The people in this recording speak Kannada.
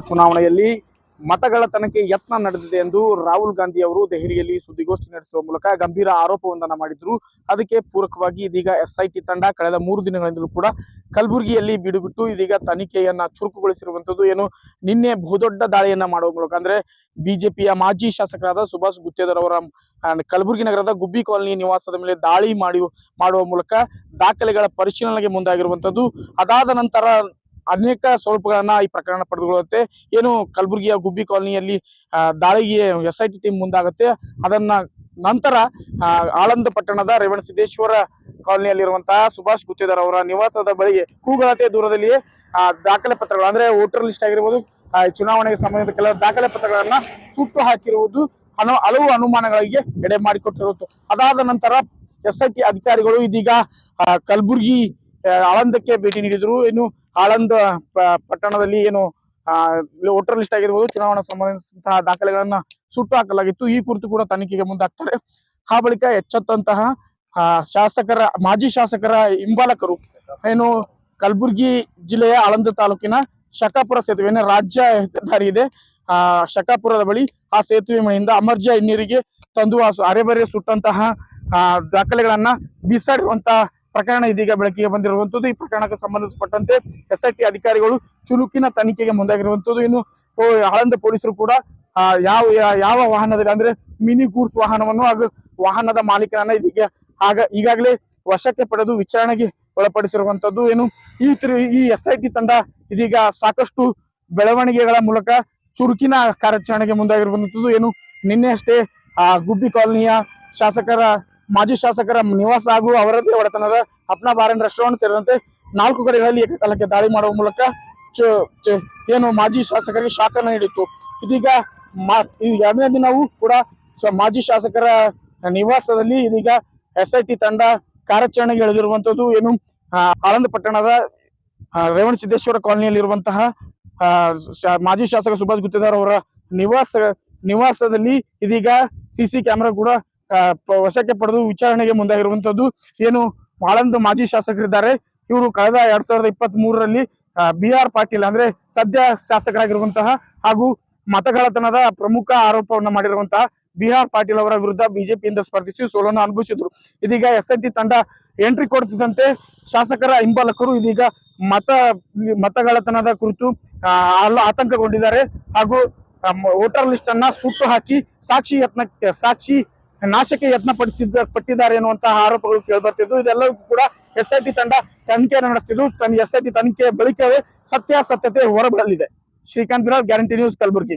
ಚುನಾವಣೆಯಲ್ಲಿ ಮತಗಳ ತನಕ ಯತ್ನ ನಡೆದಿದೆ ಎಂದು ರಾಹುಲ್ ಗಾಂಧಿ ಅವರು ದೆಹಲಿಯಲ್ಲಿ ಸುದ್ದಿಗೋಷ್ಠಿ ನಡೆಸುವ ಮೂಲಕ ಗಂಭೀರ ಆರೋಪವೊಂದನ್ನು ಮಾಡಿದ್ರು. ಅದಕ್ಕೆ ಪೂರಕವಾಗಿ ಇದೀಗ ಎಸ್ಐಟಿ ತಂಡ ಕಳೆದ ಮೂರು ದಿನಗಳಿಂದಲೂ ಕೂಡ ಕಲಬುರಗಿಯಲ್ಲಿ ಬಿಡುಬಿಟ್ಟು ಇದೀಗ ತನಿಖೆಯನ್ನ ಚುರುಕುಗೊಳಿಸಿರುವಂತದ್ದು ಏನು ನಿನ್ನೆ ಬಹುದೊಡ್ಡ ದಾಳಿಯನ್ನ ಮಾಡುವ ಮೂಲಕ ಅಂದ್ರೆ ಬಿಜೆಪಿಯ ಮಾಜಿ ಶಾಸಕರಾದ ಸುಭಾಷ್ ಗುತ್ತೇದರ್ ಅವರ ಕಲಬುರಗಿ ನಗರದ ಗುಬ್ಬಿ ಕಾಲೋನಿ ನಿವಾಸದ ಮೇಲೆ ದಾಳಿ ಮಾಡಿ ಮಾಡುವ ಮೂಲಕ ದಾಖಲೆಗಳ ಪರಿಶೀಲನೆಗೆ ಮುಂದಾಗಿರುವಂತದ್ದು ಅದಾದ ನಂತರ ಅನೇಕ ಸ್ವರೂಪಗಳನ್ನ ಈ ಪ್ರಕರಣ ಪಡೆದುಕೊಳ್ಳುತ್ತೆ. ಏನು ಕಲಬುರಗಿಯ ಗುಬ್ಬಿ ಕಾಲೋನಿಯಲ್ಲಿ ದಾಳಿಗೆ ಎಸ್ ಐ ಟಿ ಟೀಮ್ ಮುಂದಾಗುತ್ತೆ. ಅದನ್ನ ನಂತರ ಆಳಂದ ಪಟ್ಟಣದ ರೇವಣಸಿದ್ದೇಶ್ವರ ಕಾಲನಿಯಲ್ಲಿರುವಂತಹ ಸುಭಾಷ್ ಗುತ್ತೇದಾರ್ ಅವರ ನಿವಾಸದ ಬಳಿಗೆ ಕೂಗಳತೆ ದೂರದಲ್ಲಿಯೇ ಆ, ದಾಖಲೆ ಪತ್ರಗಳು ಅಂದ್ರೆ ವೋಟರ್ ಲಿಸ್ಟ್ ಆಗಿರ್ಬೋದು ಚುನಾವಣೆಗೆ ಸಂಬಂಧಿಸಿದ ಕೆಲ ದಾಖಲೆ ಪತ್ರಗಳನ್ನ ಸುಟ್ಟು ಹಾಕಿರುವುದು ಹಲವು ಹಲವು ಅನುಮಾನಗಳಿಗೆ ಎಡೆ ಮಾಡಿಕೊಟ್ಟಿರುವುದು. ಅದಾದ ನಂತರ ಎಸ್ ಐ ಟಿ ಅಧಿಕಾರಿಗಳು ಇದೀಗ ಕಲ್ಬುರ್ಗಿ ಆಳಂದಕ್ಕೆ ಭೇಟಿ ನೀಡಿದ್ರು. ಇನ್ನು ಆಳಂದ ಪಟ್ಟಣದಲ್ಲಿ ಏನು ವೋಟರ್ ಲಿಸ್ಟ್ ಆಗಿರ್ಬೋದು, ಚುನಾವಣಾ ಸಂಬಂಧಿಸಿದಂತಹ ದಾಖಲೆಗಳನ್ನ ಸುಟ್ಟು ಹಾಕಲಾಗಿತ್ತು ಈ ಕುರಿತು ಕೂಡ ತನಿಖೆಗೆ ಮುಂದಾಗ್ತಾರೆ. ಆ ಬಳಿಕ ಎಚ್ಚೆತ್ತಂತಹ ಶಾಸಕರ, ಮಾಜಿ ಶಾಸಕರ ಹಿಂಬಾಲಕರು ಏನು, ಕಲಬುರಗಿ ಜಿಲ್ಲೆಯ ಆಳಂದ ತಾಲೂಕಿನ ಶಕಾಪುರ ಸೇತುವೆ, ಏನು ರಾಜ್ಯ ಹೆದ್ದಾರಿ ಇದೆ, ಆ, ಶಕಾಪುರದ ಬಳಿ ಆ ಸೇತುವೆ ಮನೆಯಿಂದ ಅಮರ್ಜ ಇನ್ನೀರಿಗೆ ತಂದು ಆ ಅರೆಬರೆ ಸುಟ್ಟಂತಹ ದಾಖಲೆಗಳನ್ನ ಬೀಸಾಡಿರುವಂತಹ ಪ್ರಕರಣ ಇದೀಗ ಬೆಳಕಿಗೆ ಬಂದಿರುವಂತದ್ದು. ಈ ಪ್ರಕರಣಕ್ಕೆ ಸಂಬಂಧಿಸಪಟ್ಟಂತೆ ಎಸ್ ಐ ಟಿ ಅಧಿಕಾರಿಗಳು ಚುರುಕಿನ ತನಿಖೆಗೆ ಮುಂದಾಗಿರುವಂತದ್ದು. ಇನ್ನು ಆಳಂದ ಪೊಲೀಸರು ಕೂಡ ಯಾವ ಯಾವ ವಾಹನದಲ್ಲಿ ಅಂದ್ರೆ ಮಿನಿ ಗೂಡ್ಸ್ ವಾಹನವನ್ನು ಹಾಗೂ ವಾಹನದ ಮಾಲೀಕರನ್ನ ಇದೀಗ ಆಗ ಈಗಾಗಲೇ ವಶಕ್ಕೆ ಪಡೆದು ವಿಚಾರಣೆಗೆ ಒಳಪಡಿಸಿರುವಂತದ್ದು. ಏನು, ಈ ಈ ಎಸ್ ಐ ಟಿ ತಂಡ ಇದೀಗ ಸಾಕಷ್ಟು ಬೆಳವಣಿಗೆಗಳ ಮೂಲಕ ಚುರುಕಿನ ಕಾರ್ಯಾಚರಣೆಗೆ ಮುಂದಾಗಿರುವಂತದ್ದು. ಏನು, ನಿನ್ನೆ ಅಷ್ಟೇ, ಆ, ಗುಬ್ಬಿ ಕಾಲೋನಿಯ ಶಾಸಕರ ಮಾಜಿ ಶಾಸಕರ ನಿವಾಸ ಹಾಗೂ ಅವರದೇ ಒಡೆತನದ ಅಪ್ನಾ ಬಾರ್ ಅಂಡ್ ರೆಸ್ಟೋರೆಂಟ್ ಸೇರಿದಂತೆ ನಾಲ್ಕು ಕಡೆಗಳಲ್ಲಿ ಏಕಕಾಲಕ್ಕೆ ದಾಳಿ ಮಾಡುವ ಮೂಲಕ ಏನು ಮಾಜಿ ಶಾಸಕರಿಗೆ ಶಾಖನ ನೀಡಿತ್ತು. ಇದೀಗ ಎರಡನೇ ದಿನವೂ ಕೂಡ ಮಾಜಿ ಶಾಸಕರ ನಿವಾಸದಲ್ಲಿ ಇದೀಗ ಎಸ್ ಐ ಟಿ ತಂಡ ಕಾರ್ಯಾಚರಣೆಗೆ ಇಳಿದಿರುವಂತದ್ದು ಏನು ಆಳಂದ ಪಟ್ಟಣದ ರೇವಣ ಸಿದ್ದೇಶ್ವರ ಕಾಲನಿಯಲ್ಲಿರುವಂತಹ ಮಾಜಿ ಶಾಸಕ ಸುಭಾಷ್ ಗುತ್ತೇದಾರ್ ಅವರ ನಿವಾಸ, ನಿವಾಸದಲ್ಲಿ ಇದೀಗ ಸಿಸಿ ಕ್ಯಾಮೆರಾ ಕೂಡ ವಶಕ್ಕೆ ಪಡೆದು ವಿಚಾರಣೆಗೆ ಮುಂದಾಗಿರುವಂತದ್ದು ಏನು ಆಳಂದ ಮಾಜಿ ಶಾಸಕರಿದ್ದಾರೆ. ಇವರು ಕಳೆದ ಎರಡ್ ಸಾವಿರದ ಇಪ್ಪತ್ತ್ ಮೂರರಲ್ಲಿ ಬಿ ಆರ್ ಪಾಟೀಲ್ ಅಂದ್ರೆ ಸದ್ಯ ಶಾಸಕರಾಗಿರುವಂತಹ ಹಾಗೂ ಮತಗಳತನದ ಪ್ರಮುಖ ಆರೋಪವನ್ನ ಮಾಡಿರುವಂತಹ ಬಿಹಾರ್ ಪಾಟೀಲ್ ಅವರ ವಿರುದ್ಧ ಬಿಜೆಪಿಯಿಂದ ಸ್ಪರ್ಧಿಸಿ ಸೋಲನ್ನು ಅನುಭವಿಸಿದ್ರು. ಇದೀಗ ಎಸ್ ಐ ಟಿ ತಂಡ ಎಂಟ್ರಿ ಕೊಡುತ್ತಿದ್ದಂತೆ ಶಾಸಕರ ಹಿಂಬಾಲಕರು ಇದೀಗ ಮತ ಮತಗಳತನದ ಕುರಿತು ಆತಂಕಗೊಂಡಿದ್ದಾರೆ ಹಾಗೂ ವೋಟರ್ ಲಿಸ್ಟ್ ಅನ್ನ ಸುಟ್ಟು ಹಾಕಿ ಸಾಕ್ಷಿ ಯತ್ನ ಸಾಕ್ಷಿ ನಾಶಕ್ಕೆ ಯತ್ನ ಪಡಿಸಿದ ಪಟ್ಟಿದ್ದಾರೆ ಎನ್ನುವಂತಹ ಆರೋಪಗಳು ಕೇಳಿಬರ್ತಿದ್ವು ಇದೆಲ್ಲವೂ ಕೂಡ ಎಸ್ ಐ ಟಿ ತಂಡ ತನಿಖೆಯನ್ನು ನಡೆಸ್ತಿದ್ದು. ತನ್ನ ಎಸ್ ಐ ಟಿ ತನಿಖೆಯ ಬಳಿಕವೇ ಸತ್ಯಾಸತ್ಯತೆ ಹೊರಬರಲಿದೆ. Srikanth Biral guarantee news, Kalaburagi.